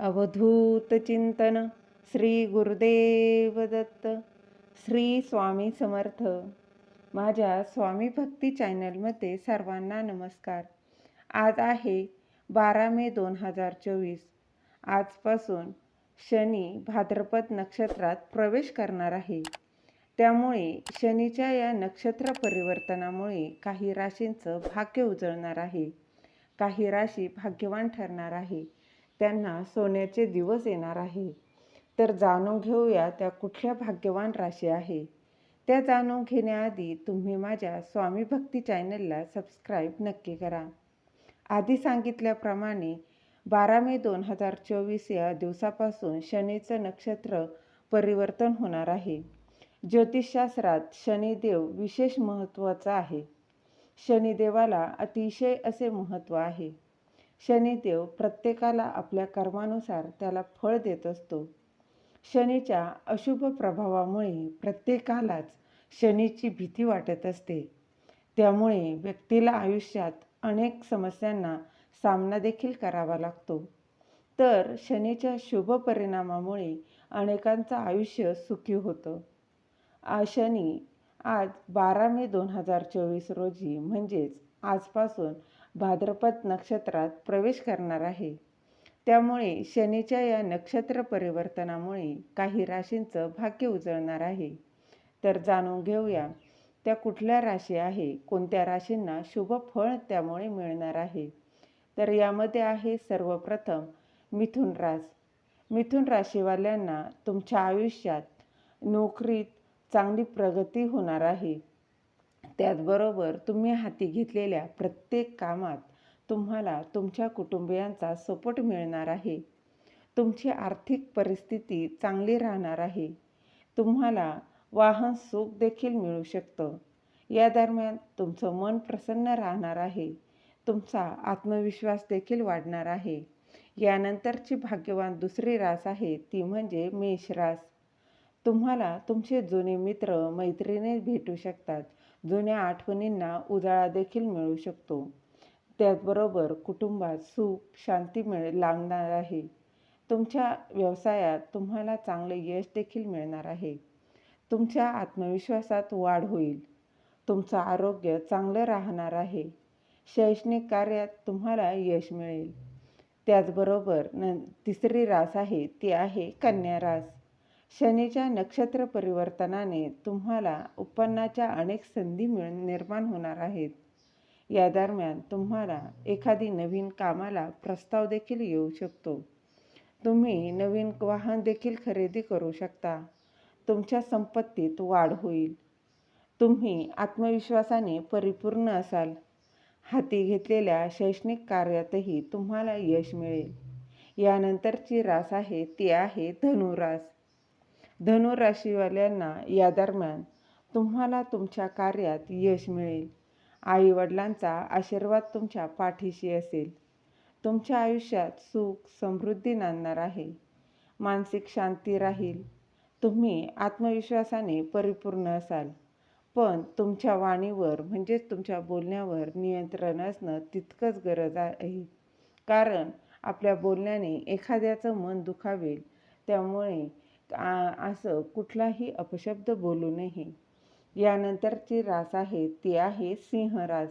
अवधूत चिंतन श्री गुरुदेव दत्त श्री स्वामी समर्थ. माझ्या स्वामी भक्ती चॅनलमध्ये सर्वांना नमस्कार. आज आहे बारा मे दोन हजार चोवीस. आजपासून शनी भाद्रपद नक्षत्रात प्रवेश करणार आहे. त्यामुळे शनीच्या या नक्षत्र परिवर्तनामुळे काही राशींचं भाग्य उजळणार आहे. काही राशी भाग्यवान ठरणार आहे. त्यांना सोन्याचे दिवस येणार आहे. तर जाणून घेऊया त्या कुठल्या भाग्यवान राशी आहे. त्या जाणून घेण्याआधी तुम्ही माझ्या स्वामी भक्ती चॅनलला सबस्क्राईब नक्की करा. आधी सांगितल्याप्रमाणे बारा मे दोन हजार चोवीस या दिवसापासून शनीचं नक्षत्र परिवर्तन होणार आहे. ज्योतिषशास्त्रात शनिदेव विशेष महत्त्वाचा आहे. शनिदेवाला अतिशय असे महत्त्व आहे. शनिदेव प्रत्येकाला आपल्या कर्मानुसार त्याला फळ देत असतो. शनीच्या अशुभ प्रभावामुळे प्रत्येकालाच शनीची भीती वाटत असते. त्यामुळे व्यक्तीला आयुष्यात अनेक समस्यांना सामना देखील करावा लागतो. तर शनीच्या शुभ परिणामामुळे अनेकांचं आयुष्य सुखी होतं. आ शनी आज बारा मे दोन हजार चोवीस रोजी म्हणजेच आजपासून भाद्रपद नक्षत्रात प्रवेश करणार आहे. त्यामुळे शनीच्या या नक्षत्र परिवर्तनामुळे काही राशींचं भाग्य उजळणार आहे. तर जाणून घेऊया त्या कुठल्या राशी आहे कोणत्या राशींना शुभ फळ त्यामुळे मिळणार आहे. तर यामध्ये आहे सर्वप्रथम मिथुन रास मिथुन राशीवाल्यांना तुमच्या आयुष्यात नोकरीत चांगली प्रगती होणार आहे. त्याचबरोबर तुम्ही हाती घेतलेल्या प्रत्येक कामात तुम्हाला तुमच्या कुटुंबियांचा सपोर्ट मिळणार आहे. तुमची आर्थिक परिस्थिती चांगली राहणार आहे. तुम्हाला वाहन सुख देखील मिळू शकतं. या दरम्यान तुमचं मन प्रसन्न राहणार आहे. तुमचा आत्मविश्वास देखील वाढणार आहे. यानंतरची भाग्यवान दुसरी रास आहे ती म्हणजे मेष रास. तुम्हाला तुमचे जुने मित्र मैत्रिणी भेटू शकतात. जुन्या आठवणींना उजाळा देखील मिळू शकतो. त्याचबरोबर कुटुंबात सुख शांती मिळ लागणार आहे. तुमच्या व्यवसायात तुम्हाला चांगले यश देखील मिळणार आहे. तुमच्या आत्मविश्वासात वाढ होईल. तुमचं आरोग्य चांगलं राहणार आहे. शैक्षणिक कार्यात तुम्हाला यश मिळेल. त्याचबरोबर न तिसरी रास आहे ती आहे कन्या रास. शनीच्या नक्षत्र परिवर्तनाने तुम्हाला उत्पन्नाच्या अनेक संधी मिळ निर्माण होणार आहेत. या दरम्यान तुम्हाला एखादी नवीन कामाला प्रस्ताव देखील येऊ शकतो. तुम्ही नवीन वाहन देखील खरेदी करू शकता. तुमच्या संपत्तीत वाढ होईल. तुम्ही आत्मविश्वासाने परिपूर्ण असाल. हाती घेतलेल्या शैक्षणिक कार्यातही तुम्हाला यश मिळेल. यानंतरची रास आहे ती आहे धनुरास. धनुराशीवाल्यांना या दरम्यान तुम्हाला तुमच्या कार्यात यश मिळेल. आईवडिलांचा आशीर्वाद तुमच्या पाठीशी असेल. तुमच्या आयुष्यात सुख समृद्धी नांदणार आहे. मानसिक शांती राहील. तुम्ही आत्मविश्वासाने परिपूर्ण असाल. पण तुमच्या वाणीवर म्हणजेच तुमच्या बोलण्यावर नियंत्रण असणं तितकंच गरज आहे. कारण आपल्या बोलण्याने एखाद्याचं मन दुखावेल. त्यामुळे असं कुठलाही अपशब्द बोलू नये. यानंतरची रास आहे ती आहे सिंहरास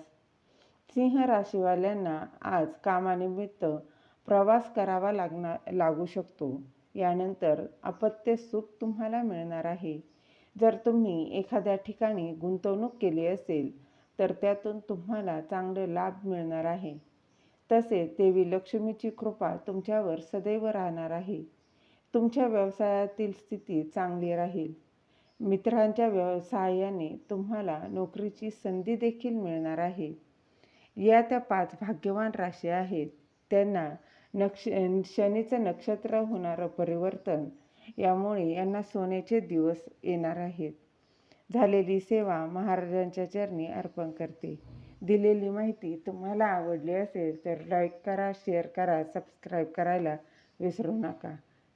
सिंह राशीवाल्यांना आज कामानिमित्त प्रवास करावा लागणार लागू शकतो. यानंतर अपत्य सुख तुम्हाला मिळणार आहे. जर तुम्ही एखाद्या ठिकाणी गुंतवणूक केली असेल तर त्यातून तुम्हाला चांगले लाभ मिळणार आहे. तसेच देवी लक्ष्मीची कृपा तुमच्यावर सदैव राहणार आहे. तुमच्या व्यवसायातील स्थिती चांगली राहील. मित्रांच्या व्यवसायाने तुम्हाला नोकरीची संधी देखील मिळणार आहे. या त्या पाच भाग्यवान राशी आहेत. त्यांना नक्ष शनीचं नक्षत्र होणारं परिवर्तन यामुळे यांना सोन्याचे दिवस येणार आहेत. झालेली सेवा महाराजांच्या चरणी अर्पण करते. दिलेली माहिती तुम्हाला आवडली असेल तर लाईक करा शेअर करा सबस्क्राईब करायला विसरू नका.